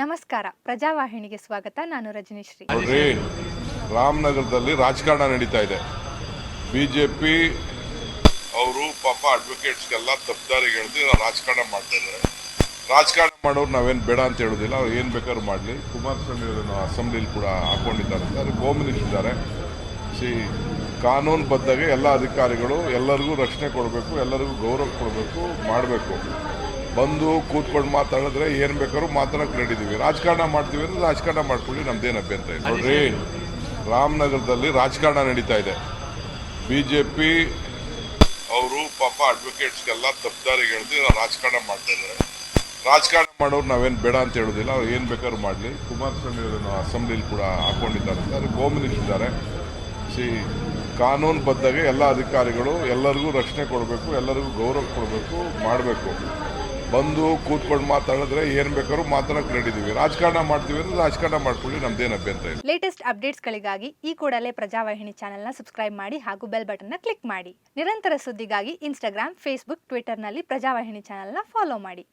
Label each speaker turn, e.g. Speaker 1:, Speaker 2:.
Speaker 1: ನಮಸ್ಕಾರ. ಪ್ರಜಾವಾಹಿನಿಗೆ ಸ್ವಾಗತ. ನಾನು ರಜನೀಶ್ರೀ.
Speaker 2: ನೋಡ್ರಿ ರಾಮನಗರದಲ್ಲಿ ರಾಜಕಾರಣ ನಡೀತಾ ಇದೆ. ಬಿಜೆಪಿ ಅವರು ಪಾಪ ಅಡ್ವೊಕೇಟ್ಸ್ಗೆಲ್ಲ ತಪ್ಪದಾರಿಗೆ ಎಳೆದು ರಾಜಕಾರಣ ಮಾಡ್ತಾ ಇದ್ದಾರೆ. ರಾಜಕಾರಣ ಮಾಡೋರು ನಾವೇನು ಬೇಡ ಅಂತ ಹೇಳೋದಿಲ್ಲ. ಅವ್ರು ಏನು ಬೇಕಾದ್ರೂ ಮಾಡಲಿ. ಕುಮಾರಸ್ವಾಮಿ ಅವರನ್ನು ಅಸೆಂಬ್ಲಿಲಿ ಕೂಡ ಹಾಕೊಂಡಿದ್ದಾರೆ ಅದಕ್ಕೆ ಹೋಮ್ ಮಿನಿಸ್ಟರ್ ಇದ್ದಾರೆ. ಸಿ ಕಾನೂನು ಬದ್ದಾಗೆ ಎಲ್ಲ ಅಧಿಕಾರಿಗಳು ಎಲ್ಲರಿಗೂ ರಕ್ಷಣೆ ಕೊಡಬೇಕು, ಎಲ್ಲರಿಗೂ ಗೌರವ ಕೊಡಬೇಕು, ಮಾಡಬೇಕು. ಬಂದು ಕೂತ್ಕೊಂಡು ಮಾತಾಡಿದ್ರೆ ಏನು ಬೇಕಾದ್ರೂ ಮಾತಾಡಕ್ಕೆ ನಡೀತೀವಿ ರಾಜಕಾರಣ ಮಾಡ್ತೀವಿ ಅಂದ್ರೆ ರಾಜಕಾರಣ ಮಾಡ್ಕೊಳ್ಳಿ, ನಮ್ದೇನು ಅಭ್ಯಂತರ ಇಲ್ಲ. ನೋಡ್ರಿ, ರಾಮನಗರದಲ್ಲಿ ರಾಜಕಾರಣ ನಡೀತಾ ಇದೆ. ಬಿಜೆಪಿ ಅವರು ಪಾಪ ಅಡ್ವೊಕೇಟ್ಸ್ಗೆಲ್ಲ ತಪ್ಪದಾರಿಗೆ ಎಳೆದು ರಾಜಕಾರಣ ಮಾಡ್ತಾ ಇದ್ದಾರೆ. ರಾಜಕಾರಣ ಮಾಡೋರು ನಾವೇನು ಬೇಡ ಅಂತ ಹೇಳೋದಿಲ್ಲ. ಅವ್ರು ಏನು ಬೇಕಾದ್ರೂ ಮಾಡಲಿ. ಕುಮಾರಸ್ವಾಮಿ ಅವರನ್ನು ಅಸೆಂಬ್ಲಿಲಿ ಕೂಡ ಹಾಕೊಂಡಿದ್ದಾರೆ. ಅದಕ್ಕೆ ಹೋಮ್ ಮಿನಿಸ್ಟರ್ ಇದ್ದಾರೆ. ಸಿ ಕಾನೂನು ಬದ್ಧಾಗೆ ಎಲ್ಲ ಅಧಿಕಾರಿಗಳು ಎಲ್ಲರಿಗೂ ರಕ್ಷಣೆ ಕೊಡಬೇಕು, ಎಲ್ಲರಿಗೂ ಗೌರವ ಕೊಡಬೇಕು, ಮಾಡಬೇಕು. ಬಂದು ಕೂತ್ಕೊಂಡು ಮಾತಾಡಿದ್ರೆ ಏನು ಬೇಕಾದ್ರೂ ಮಾತಾಡಕ್ಕೆ ರೆಡಿದೀವಿ ರಾಜಕಾರಣ ಮಾಡ್ತೀವಿ ಅಂದ್ರೆ ರಾಜಕಾರಣ ಮಾಡ್ಕೊಳ್ಳಿ ನಮ್ದೇನು ಅಭ್ಯಂತರ ಇಲ್ಲ.
Speaker 1: ಲೇಟೆಸ್ಟ್ ಅಪ್ಡೇಟ್ಸ್ಗಳಿಗಾಗಿ ಈ ಕೂಡಲೇ ಪ್ರಜಾವಾಹಿನಿ ಚಾನೆಲ್ನ ಸಬ್ಸ್ಕ್ರೈಬ್ ಮಾಡಿ ಹಾಗೂ ಬೆಲ್ ಬಟನ್ನ ಕ್ಲಿಕ್ ಮಾಡಿ. ನಿರಂತರ ಸುದ್ದಿಗಾಗಿ ಇನ್ಸ್ಟಾಗ್ರಾಮ್ ಫೇಸ್ಬುಕ್ ಟ್ವಿಟರ್ನಲ್ಲಿ ಪ್ರಜಾವಾಹಿನಿ ಚಾನೆಲ್ನ ಫಾಲೋ ಮಾಡಿ.